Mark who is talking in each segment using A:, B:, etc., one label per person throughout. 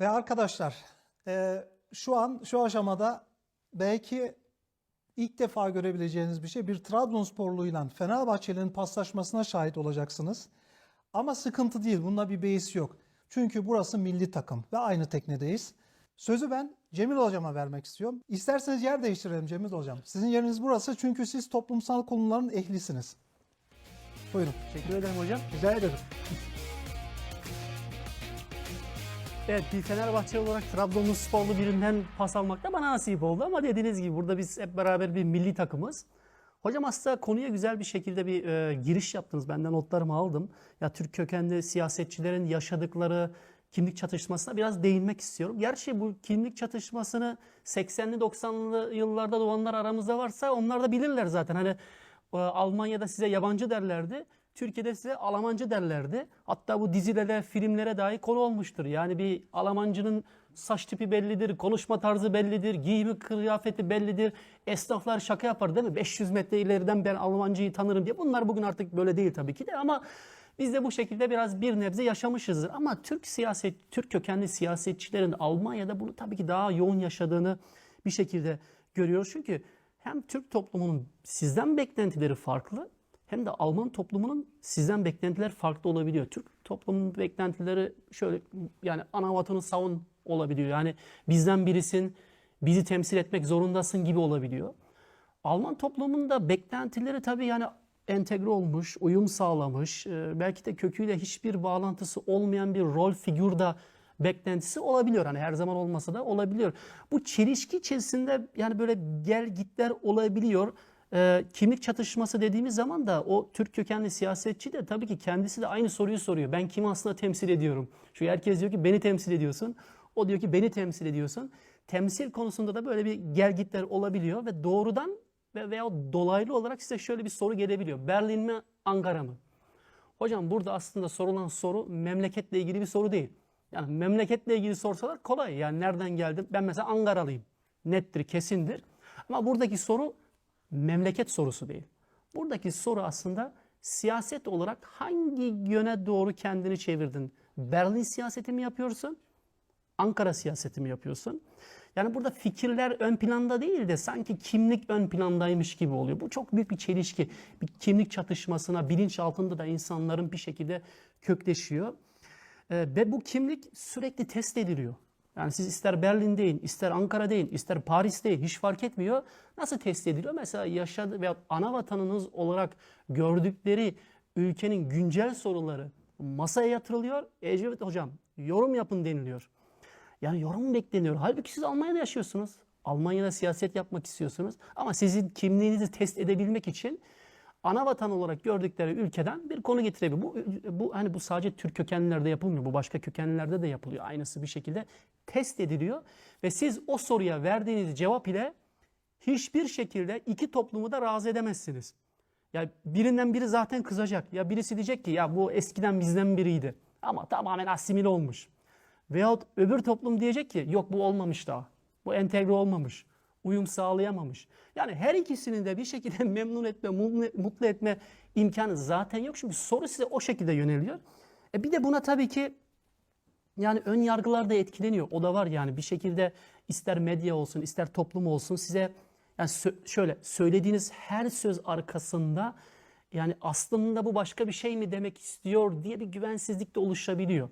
A: Ve arkadaşlar e, şu an şu aşamada belki ilk defa görebileceğiniz bir şey bir Trabzonsporluyla Fenerbahçeli'nin paslaşmasına şahit olacaksınız. Ama sıkıntı değil. Bunda bir beis yok. Çünkü burası milli takım ve aynı teknedeyiz. Sözü ben Cemil Hocam'a vermek istiyorum. İsterseniz yer değiştirelim Cemil Hocam. Sizin yeriniz burası çünkü siz toplumsal konuların ehlisiniz. Buyurun.
B: Teşekkür ederim hocam.
A: Rica ederim.
B: Evet bir Fenerbahçe olarak Trabzonlu sporlu birinden pas almak da bana nasip oldu ama dediğiniz gibi burada biz hep beraber bir milli takımız. Hocam aslında konuya güzel bir şekilde bir e, giriş yaptınız. Ben de notlarımı aldım. Ya Türk kökenli siyasetçilerin yaşadıkları kimlik çatışmasına biraz değinmek istiyorum. Gerçi bu kimlik çatışmasını 80'li 90'lı yıllarda doğanlar aramızda varsa onlar da bilirler zaten. Hani e, Almanya'da size yabancı derlerdi. Türkiye'de size Almancı derlerdi. Hatta bu dizilere, filmlere dahi konu olmuştur. Yani bir Almancının saç tipi bellidir, konuşma tarzı bellidir, giyimi kıyafeti bellidir. Esnaflar şaka yapar değil mi? 500 metre ileriden ben Almancıyı tanırım diye. Bunlar bugün artık böyle değil tabii ki de ama biz de bu şekilde biraz bir nebze yaşamışızdır. Ama Türk siyaset, Türk kökenli siyasetçilerin Almanya'da bunu tabii ki daha yoğun yaşadığını bir şekilde görüyoruz. Çünkü hem Türk toplumunun sizden beklentileri farklı hem de Alman toplumunun sizden beklentiler farklı olabiliyor. Türk toplumunun beklentileri şöyle yani ana vatanı savun olabiliyor. Yani bizden birisin, bizi temsil etmek zorundasın gibi olabiliyor. Alman toplumunda beklentileri tabii yani entegre olmuş, uyum sağlamış, e, belki de köküyle hiçbir bağlantısı olmayan bir rol figür de beklentisi olabiliyor. Hani her zaman olmasa da olabiliyor. Bu çelişki içerisinde yani böyle gel gitler olabiliyor. E, kimlik çatışması dediğimiz zaman da o Türk kökenli siyasetçi de tabii ki kendisi de aynı soruyu soruyor. Ben kimi aslında temsil ediyorum? Çünkü herkes diyor ki beni temsil ediyorsun. O diyor ki beni temsil ediyorsun. Temsil konusunda da böyle bir gel gitler olabiliyor ve doğrudan ve veya dolaylı olarak size şöyle bir soru gelebiliyor. Berlin mi, Ankara mı? Hocam burada aslında sorulan soru memleketle ilgili bir soru değil. Yani memleketle ilgili sorsalar kolay. Yani nereden geldim? Ben mesela Ankaralıyım. Nettir, kesindir. Ama buradaki soru memleket sorusu değil. Buradaki soru aslında siyaset olarak hangi yöne doğru kendini çevirdin? Berlin siyaseti mi yapıyorsun? Ankara siyaseti mi yapıyorsun? Yani burada fikirler ön planda değil de sanki kimlik ön plandaymış gibi oluyor. Bu çok büyük bir çelişki. Bir kimlik çatışmasına bilinç altında da insanların bir şekilde kökleşiyor. Ee, ve bu kimlik sürekli test ediliyor. Yani siz ister Berlin deyin, ister Ankara deyin, ister Paris deyin hiç fark etmiyor. Nasıl test ediliyor? Mesela yaşadığı veya ana vatanınız olarak gördükleri ülkenin güncel soruları masaya yatırılıyor. Ecevit hocam yorum yapın deniliyor. Yani yorum bekleniyor. Halbuki siz Almanya'da yaşıyorsunuz. Almanya'da siyaset yapmak istiyorsunuz. Ama sizin kimliğinizi test edebilmek için ana vatan olarak gördükleri ülkeden bir konu getirebilir. Bu, bu hani bu sadece Türk kökenlilerde yapılmıyor. Bu başka kökenlilerde de yapılıyor. Aynısı bir şekilde test ediliyor ve siz o soruya verdiğiniz cevap ile hiçbir şekilde iki toplumu da razı edemezsiniz. Ya birinden biri zaten kızacak. Ya birisi diyecek ki ya bu eskiden bizden biriydi. Ama tamamen asimile olmuş. Veyahut öbür toplum diyecek ki yok bu olmamış daha. Bu entegre olmamış. Uyum sağlayamamış. Yani her ikisini de bir şekilde memnun etme, mutlu etme imkanı zaten yok. Çünkü soru size o şekilde yöneliyor. E bir de buna tabii ki yani ön yargılar da etkileniyor. O da var yani bir şekilde ister medya olsun, ister toplum olsun size yani sö- şöyle söylediğiniz her söz arkasında yani aslında bu başka bir şey mi demek istiyor diye bir güvensizlik de oluşabiliyor.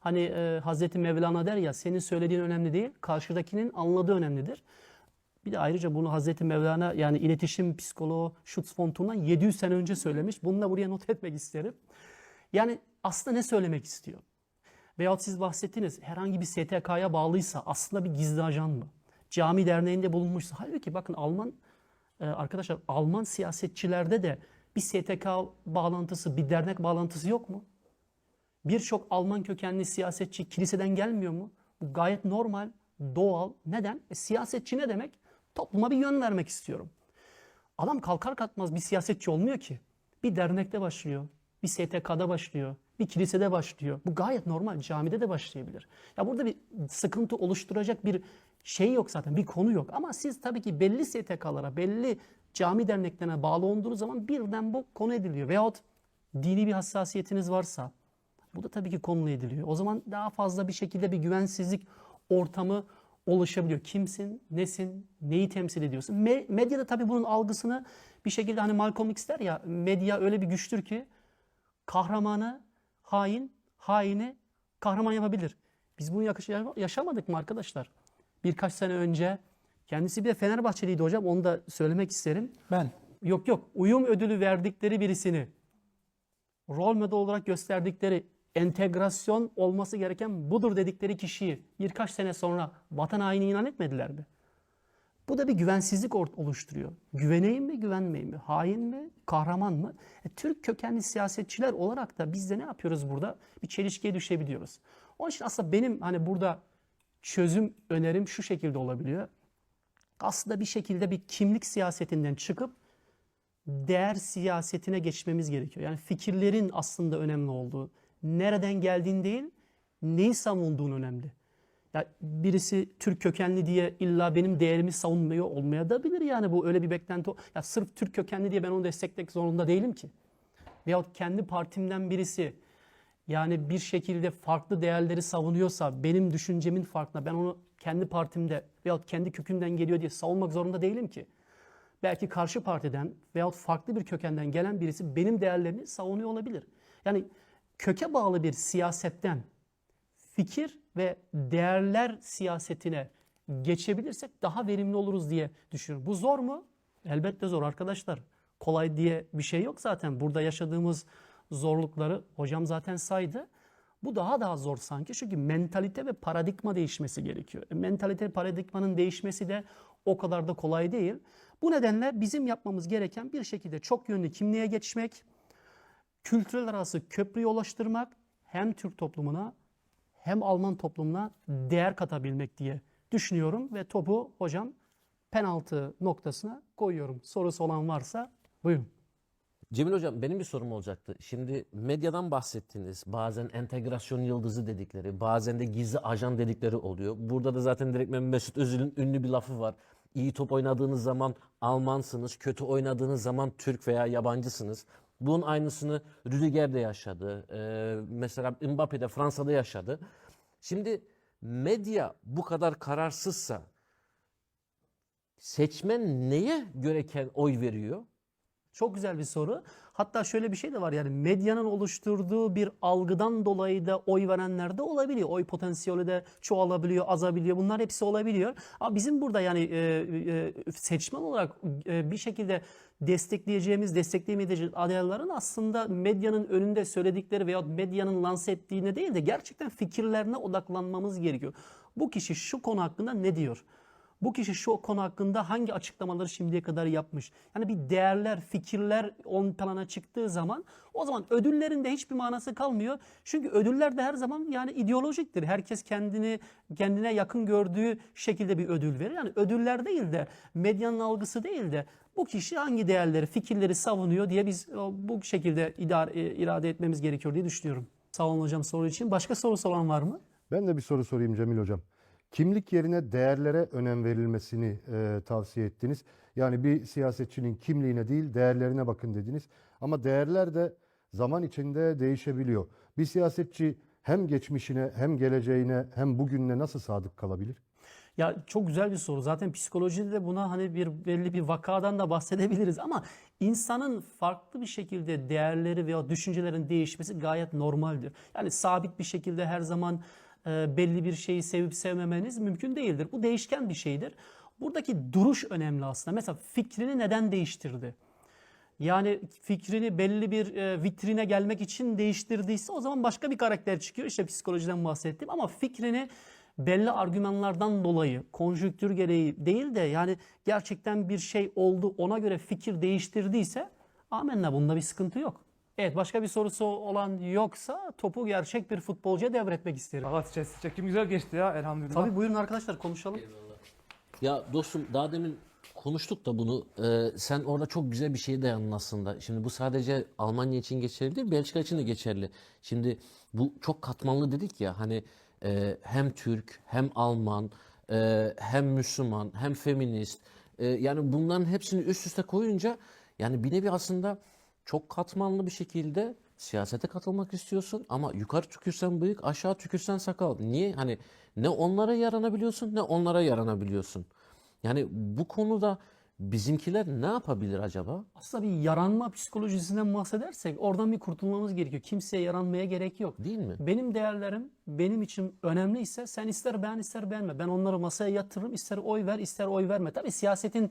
B: Hani e, Hazreti Mevlana der ya senin söylediğin önemli değil, karşıdakinin anladığı önemlidir. Bir de ayrıca bunu Hazreti Mevlana yani iletişim psikoloğu Schutz von Thun'dan 700 sene önce söylemiş. Bunu da buraya not etmek isterim. Yani aslında ne söylemek istiyor? Veyahut siz bahsettiniz herhangi bir STK'ya bağlıysa aslında bir gizli ajan mı? Cami derneğinde bulunmuşsa. Halbuki bakın Alman e, arkadaşlar Alman siyasetçilerde de bir STK bağlantısı, bir dernek bağlantısı yok mu? Birçok Alman kökenli siyasetçi kiliseden gelmiyor mu? Bu gayet normal, doğal. Neden? E, siyasetçi ne demek? Topluma bir yön vermek istiyorum. Adam kalkar kalkmaz bir siyasetçi olmuyor ki. Bir dernekte başlıyor, bir STK'da başlıyor, bir kilisede başlıyor. Bu gayet normal. Camide de başlayabilir. Ya burada bir sıkıntı oluşturacak bir şey yok zaten, bir konu yok. Ama siz tabii ki belli STK'lara, belli cami derneklerine bağlı olduğunuz zaman birden bu konu ediliyor. Veyahut dini bir hassasiyetiniz varsa, Bu da tabii ki konu ediliyor. O zaman daha fazla bir şekilde bir güvensizlik ortamı oluşabiliyor. Kimsin, nesin, neyi temsil ediyorsun? Me- medya da tabii bunun algısını bir şekilde hani Malcolm X der ya medya öyle bir güçtür ki kahramanı hain, haini kahraman yapabilir. Biz bunu yakış- yaşamadık mı arkadaşlar? Birkaç sene önce kendisi bir de Fenerbahçeliydi hocam onu da söylemek isterim.
A: Ben.
B: Yok yok uyum ödülü verdikleri birisini rol model olarak gösterdikleri entegrasyon olması gereken budur dedikleri kişiyi birkaç sene sonra vatan haini ilan etmediler mi? Bu da bir güvensizlik oluşturuyor. Güveneyim mi, güvenmeyeyim mi? Hain mi, kahraman mı? E, Türk kökenli siyasetçiler olarak da biz de ne yapıyoruz burada? Bir çelişkiye düşebiliyoruz. Onun için aslında benim hani burada çözüm önerim şu şekilde olabiliyor. Aslında bir şekilde bir kimlik siyasetinden çıkıp değer siyasetine geçmemiz gerekiyor. Yani fikirlerin aslında önemli olduğu, nereden geldiğin değil, neyi savunduğun önemli. Ya birisi Türk kökenli diye illa benim değerimi savunmuyor olmaya da bilir yani bu öyle bir beklenti. Ya sırf Türk kökenli diye ben onu desteklemek zorunda değilim ki. Veyahut kendi partimden birisi yani bir şekilde farklı değerleri savunuyorsa benim düşüncemin farkında ben onu kendi partimde veyahut kendi kökünden geliyor diye savunmak zorunda değilim ki. Belki karşı partiden veyahut farklı bir kökenden gelen birisi benim değerlerimi savunuyor olabilir. Yani köke bağlı bir siyasetten fikir ve değerler siyasetine geçebilirsek daha verimli oluruz diye düşünüyorum. Bu zor mu? Elbette zor arkadaşlar. Kolay diye bir şey yok zaten. Burada yaşadığımız zorlukları hocam zaten saydı. Bu daha daha zor sanki çünkü mentalite ve paradigma değişmesi gerekiyor. E, mentalite paradigmanın değişmesi de o kadar da kolay değil. Bu nedenle bizim yapmamız gereken bir şekilde çok yönlü kimliğe geçmek, kültürel arası köprüyü oluşturmak hem Türk toplumuna hem Alman toplumuna değer katabilmek diye düşünüyorum ve topu hocam penaltı noktasına koyuyorum. Sorusu olan varsa buyurun.
C: Cemil Hocam benim bir sorum olacaktı. Şimdi medyadan bahsettiniz. Bazen entegrasyon yıldızı dedikleri, bazen de gizli ajan dedikleri oluyor. Burada da zaten direkt Mesut Özil'in ünlü bir lafı var. İyi top oynadığınız zaman Almansınız, kötü oynadığınız zaman Türk veya yabancısınız. Bunun aynısını Rüdiger de yaşadı. Ee, mesela Mbappe de Fransa'da yaşadı. Şimdi medya bu kadar kararsızsa seçmen neye göre ke- oy veriyor?
B: Çok güzel bir soru. Hatta şöyle bir şey de var yani medyanın oluşturduğu bir algıdan dolayı da oy verenler de olabiliyor. Oy potansiyeli de çoğalabiliyor, azabiliyor. Bunlar hepsi olabiliyor. Ama bizim burada yani e, e, seçmen olarak e, bir şekilde destekleyeceğimiz, destekleyemeyeceğimiz adayların aslında medyanın önünde söyledikleri veya medyanın lanse ettiğine değil de gerçekten fikirlerine odaklanmamız gerekiyor. Bu kişi şu konu hakkında ne diyor? Bu kişi şu konu hakkında hangi açıklamaları şimdiye kadar yapmış? Yani bir değerler, fikirler ön plana çıktığı zaman o zaman ödüllerin de hiçbir manası kalmıyor. Çünkü ödüller de her zaman yani ideolojiktir. Herkes kendini kendine yakın gördüğü şekilde bir ödül verir. Yani ödüller değil de medyanın algısı değil de bu kişi hangi değerleri, fikirleri savunuyor diye biz o, bu şekilde idare, e, irade etmemiz gerekiyor diye düşünüyorum. Sağ olun hocam soru için. Başka sorusu olan var mı?
D: Ben de bir soru sorayım Cemil Hocam. Kimlik yerine değerlere önem verilmesini e, tavsiye ettiniz. Yani bir siyasetçinin kimliğine değil değerlerine bakın dediniz. Ama değerler de zaman içinde değişebiliyor. Bir siyasetçi hem geçmişine hem geleceğine hem bugününe nasıl sadık kalabilir?
B: Ya çok güzel bir soru. Zaten psikolojide de buna hani bir belli bir vakadan da bahsedebiliriz ama insanın farklı bir şekilde değerleri veya düşüncelerin değişmesi gayet normaldir. Yani sabit bir şekilde her zaman e, belli bir şeyi sevip sevmemeniz mümkün değildir. Bu değişken bir şeydir. Buradaki duruş önemli aslında. Mesela fikrini neden değiştirdi? Yani fikrini belli bir e, vitrine gelmek için değiştirdiyse o zaman başka bir karakter çıkıyor. İşte psikolojiden bahsettim ama fikrini belli argümanlardan dolayı, konjüktür gereği değil de yani gerçekten bir şey oldu ona göre fikir değiştirdiyse amenna bunda bir sıkıntı yok. Evet başka bir sorusu olan yoksa topu gerçek bir futbolcuya devretmek isterim.
E: Valla çekim çekim güzel geçti ya elhamdülillah.
B: Tabii buyurun arkadaşlar konuşalım.
C: Ya dostum daha demin konuştuk da bunu. Ee, sen orada çok güzel bir şeye dayandın aslında. Şimdi bu sadece Almanya için geçerli değil, Belçika için de geçerli. Şimdi bu çok katmanlı dedik ya hani e, hem Türk hem Alman e, hem Müslüman hem feminist. E, yani bunların hepsini üst üste koyunca yani bir nevi aslında çok katmanlı bir şekilde
B: siyasete katılmak istiyorsun ama yukarı tükürsen bıyık, aşağı tükürsen sakal. Niye? Hani ne onlara yaranabiliyorsun ne onlara yaranabiliyorsun. Yani bu konuda bizimkiler ne yapabilir acaba?
C: Aslında bir yaranma psikolojisinden bahsedersek oradan bir kurtulmamız gerekiyor. Kimseye yaranmaya gerek yok.
B: Değil mi?
C: Benim değerlerim benim için önemliyse sen ister beğen ister beğenme. Ben onları masaya yatırırım. ister oy ver ister oy verme. Tabii siyasetin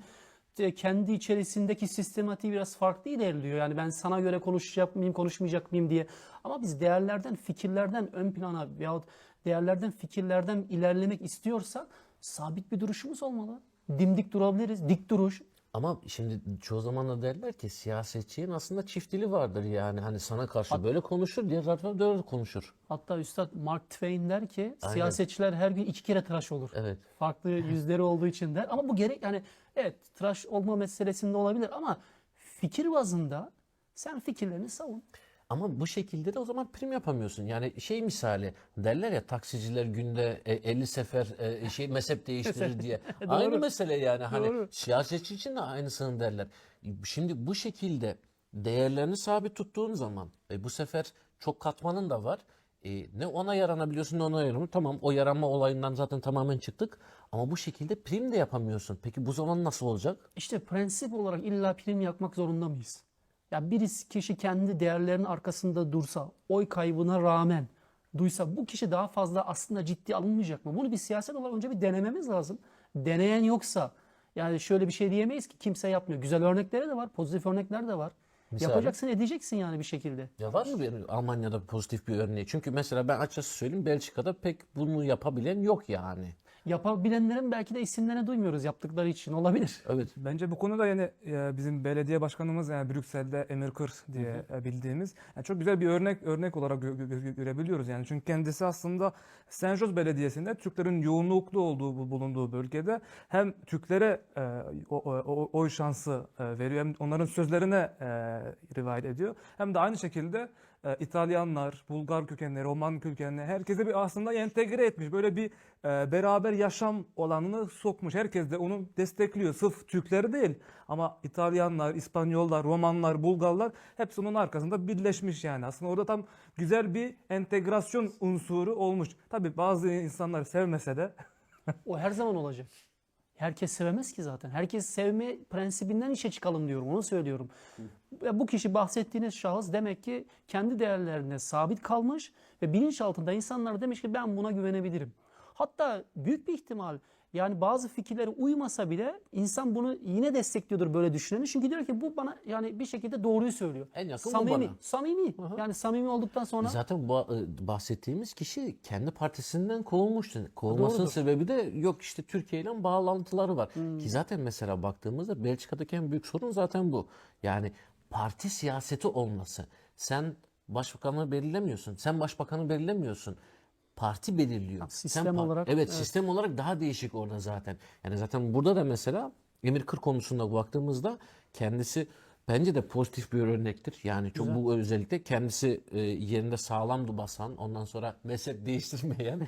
C: kendi içerisindeki sistematiği biraz farklı ilerliyor. Yani ben sana göre konuşacak mıyım, konuşmayacak mıyım diye. Ama biz değerlerden, fikirlerden ön plana veyahut değerlerden, fikirlerden ilerlemek istiyorsak sabit bir duruşumuz olmalı. Dimdik durabiliriz. Dik duruş.
B: Ama şimdi çoğu zaman da derler ki siyasetçinin aslında çift dili vardır yani. Hani sana karşı böyle konuşur, diğer tarafa böyle konuşur.
C: Hatta Üstad Mark Twain der ki
B: Aynen.
C: siyasetçiler her gün iki kere tıraş olur.
B: Evet.
C: Farklı yüzleri olduğu için der. Ama bu gerek yani evet tıraş olma meselesinde olabilir ama fikir bazında sen fikirlerini savun.
B: Ama bu şekilde de o zaman prim yapamıyorsun. Yani şey misali derler ya taksiciler günde e, 50 sefer e, şey mezhep değiştirir diye. Aynı mesele yani hani
C: Doğru.
B: siyasetçi için de aynısını derler. Şimdi bu şekilde değerlerini sabit tuttuğun zaman e, bu sefer çok katmanın da var. E, ne ona yaranabiliyorsun ne ona yaranamıyorsun. Tamam o yaranma olayından zaten tamamen çıktık. Ama bu şekilde prim de yapamıyorsun. Peki bu zaman nasıl olacak?
C: İşte prensip olarak illa prim yapmak zorunda mıyız? Ya birisi kişi kendi değerlerinin arkasında dursa, oy kaybına rağmen duysa bu kişi daha fazla aslında ciddi alınmayacak mı? Bunu bir siyaset olarak önce bir denememiz lazım. Deneyen yoksa yani şöyle bir şey diyemeyiz ki kimse yapmıyor. Güzel örnekleri de var, pozitif örnekler de var.
B: Misal?
C: Yapacaksın, edeceksin yani bir şekilde.
B: Ya var mı bir Almanya'da pozitif bir örneği? Çünkü mesela ben açıkçası söyleyeyim Belçika'da pek bunu yapabilen yok yani.
C: Yapabilenlerin belki de isimlerini duymuyoruz yaptıkları için olabilir.
B: Evet.
E: Bence bu konuda yani e, bizim belediye başkanımız yani Brüksel'de Emir Kır diye e, bildiğimiz yani çok güzel bir örnek örnek olarak gö- gö- gö- görebiliyoruz yani çünkü kendisi aslında Saint-Jos Belediyesi'nde Türklerin yoğunluklu olduğu bu bulunduğu bölgede hem Türklere e, o, o- o- oy şansı e, veriyor hem onların sözlerine e, rivayet ediyor hem de aynı şekilde e, İtalyanlar, Bulgar kökenli, Roman kökenli herkese bir aslında entegre etmiş. Böyle bir e, beraber yaşam olanını sokmuş. Herkes de onu destekliyor. Sırf Türkleri değil ama İtalyanlar, İspanyollar, Romanlar, Bulgarlar hepsi onun arkasında birleşmiş yani. Aslında orada tam güzel bir entegrasyon unsuru olmuş. Tabii bazı insanlar sevmese de
C: O her zaman olacak. Herkes sevemez ki zaten. Herkes sevme prensibinden işe çıkalım diyorum. Onu söylüyorum. Ve bu kişi bahsettiğiniz şahıs demek ki kendi değerlerine sabit kalmış ve bilinçaltında insanlar demiş ki ben buna güvenebilirim. Hatta büyük bir ihtimal yani bazı fikirlere uymasa bile insan bunu yine destekliyordur böyle düşüneni. Çünkü diyor ki bu bana yani bir şekilde doğruyu söylüyor.
B: En yakın bu
C: samimi,
B: bana.
C: samimi. Yani samimi olduktan sonra
B: Zaten bu e, bahsettiğimiz kişi kendi partisinden kovulmuştu. Kovulmasının
C: Doğrudur.
B: sebebi de yok işte Türkiye ile bağlantıları var. Ki zaten mesela baktığımızda Belçika'daki en büyük sorun zaten bu. Yani parti siyaseti olması. Sen başbakanı belirlemiyorsun. Sen başbakanı belirlemiyorsun. Parti belirliyor. Sen
C: sistem
B: par-
C: olarak,
B: Evet,
C: evet.
B: sistem olarak daha değişik orada zaten. Yani zaten burada da mesela Emir Kır konusunda baktığımızda kendisi bence de pozitif bir örnektir. Yani çok bu özellikle kendisi e, yerinde sağlam basan, ondan sonra mezhep değiştirmeyen.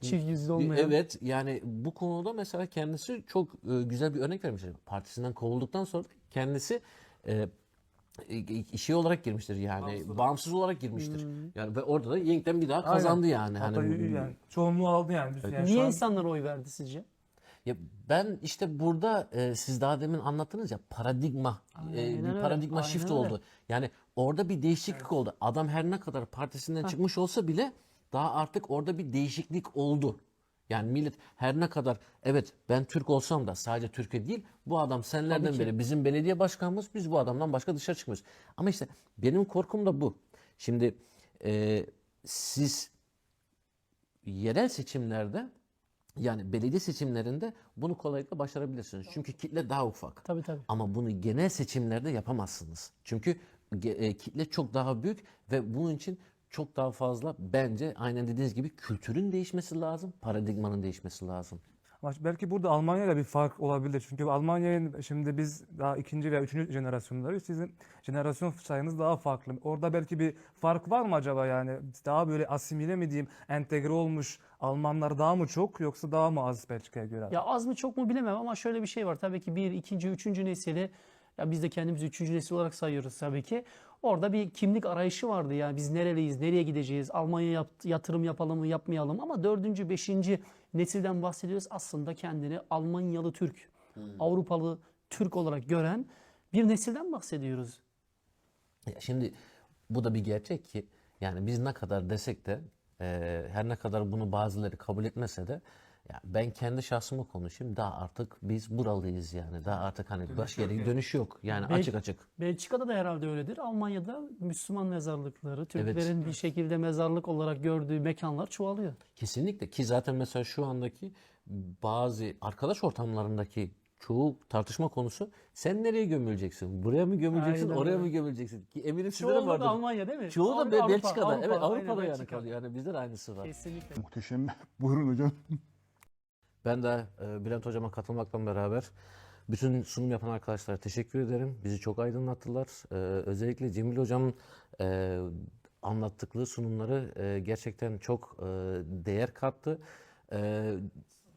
C: çift yüzlü olmayan.
B: evet, yani bu konuda mesela kendisi çok e, güzel bir örnek vermiştir. Partisinden kovulduktan sonra kendisi e, şey olarak girmiştir yani bağımsız olarak girmiştir. Yani ve orada da yeniden bir daha kazandı yani.
E: hatta
B: Hani
E: yani çoğunluğu aldı yani. Biz yani
C: Niye
E: an-
C: insanlar oy verdi sizce?
B: Ya ben işte burada e, siz daha demin anlattınız ya paradigma e,
C: Aynen
B: bir
C: öyle,
B: paradigma shift
C: aynen öyle.
B: oldu. Yani orada bir değişiklik oldu. Adam her ne kadar partisinden çıkmış olsa bile daha artık orada bir değişiklik oldu. Yani millet her ne kadar evet ben Türk olsam da sadece Türkiye değil bu adam senelerden
C: ki.
B: beri bizim belediye başkanımız biz bu adamdan başka dışarı çıkmıyoruz. Ama işte benim korkum da bu. Şimdi e, siz yerel seçimlerde yani belediye seçimlerinde bunu kolaylıkla başarabilirsiniz. Çünkü kitle daha ufak.
C: Tabii tabii.
B: Ama bunu genel seçimlerde yapamazsınız. Çünkü e, kitle çok daha büyük ve bunun için çok daha fazla bence aynen dediğiniz gibi kültürün değişmesi lazım, paradigmanın değişmesi lazım.
E: Ama belki burada Almanya'yla bir fark olabilir. Çünkü Almanya'nın şimdi biz daha ikinci veya üçüncü jenerasyonları sizin jenerasyon sayınız daha farklı. Orada belki bir fark var mı acaba yani? Daha böyle asimile mi diyeyim, entegre olmuş Almanlar daha mı çok yoksa daha mı az Belçika'ya göre?
C: Ya az mı çok mu bilemem ama şöyle bir şey var. Tabii ki bir, ikinci, üçüncü nesili
E: Ya biz de kendimizi üçüncü nesil olarak sayıyoruz tabii ki. Orada bir kimlik arayışı vardı ya. Biz nereliyiz, nereye gideceğiz, Almanya'ya yatırım yapalım mı, yapmayalım ama dördüncü, beşinci nesilden bahsediyoruz. Aslında kendini Almanyalı Türk, Avrupalı Türk olarak gören bir nesilden bahsediyoruz.
B: Ya Şimdi bu da bir gerçek ki yani biz ne kadar desek de e, her ne kadar bunu bazıları kabul etmese de ya ben kendi şahsıma konuşayım daha artık biz buralıyız yani daha artık hani başka yere dönüş yok yani
E: Belki-
B: açık açık.
E: Belçika'da da herhalde öyledir. Almanya'da Müslüman mezarlıkları, Türklerin bir şekilde mezarlık olarak gördüğü mekanlar çoğalıyor.
B: Kesinlikle ki zaten mesela şu andaki bazı arkadaş ortamlarındaki çoğu tartışma konusu sen nereye gömüleceksin? Buraya mı gömüleceksin?
E: Aynen
B: oraya
E: öyle.
B: mı gömüleceksin? Ki eminim sizde de vardır.
E: Almanya değil mi?
B: Çoğu da
E: Avrupa,
B: Belçika'da.
E: Avrupa,
B: evet
E: aynen,
B: Avrupa'da yani
E: Belçika.
B: kalıyor. Yani bizde de aynısı var.
E: Kesinlikle.
D: Muhteşem. Buyurun hocam.
B: Ben de e, Bülent Hocam'a katılmakla beraber bütün sunum yapan arkadaşlara teşekkür ederim. Bizi çok aydınlattılar. E, özellikle Cemil Hocam'ın e, anlattıkları sunumları e, gerçekten çok e, değer kattı. E,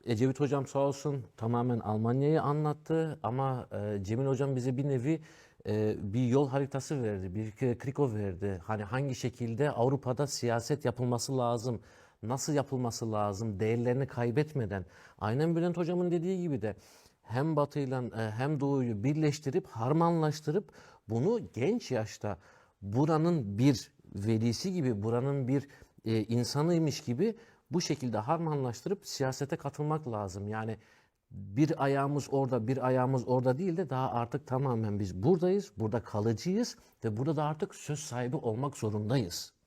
B: Ecevit Hocam sağ olsun tamamen Almanya'yı anlattı ama e, Cemil Hocam bize bir nevi e, bir yol haritası verdi, bir kriko verdi. Hani hangi şekilde Avrupa'da siyaset yapılması lazım, nasıl yapılması lazım, değerlerini kaybetmeden. Aynen Bülent Hocam'ın dediği gibi de hem Batı'yla e, hem Doğu'yu birleştirip, harmanlaştırıp bunu genç yaşta buranın bir velisi gibi, buranın bir e, insanıymış gibi bu şekilde harmanlaştırıp siyasete katılmak lazım. Yani bir ayağımız orada, bir ayağımız orada değil de daha artık tamamen biz buradayız, burada kalıcıyız ve burada da artık söz sahibi olmak zorundayız.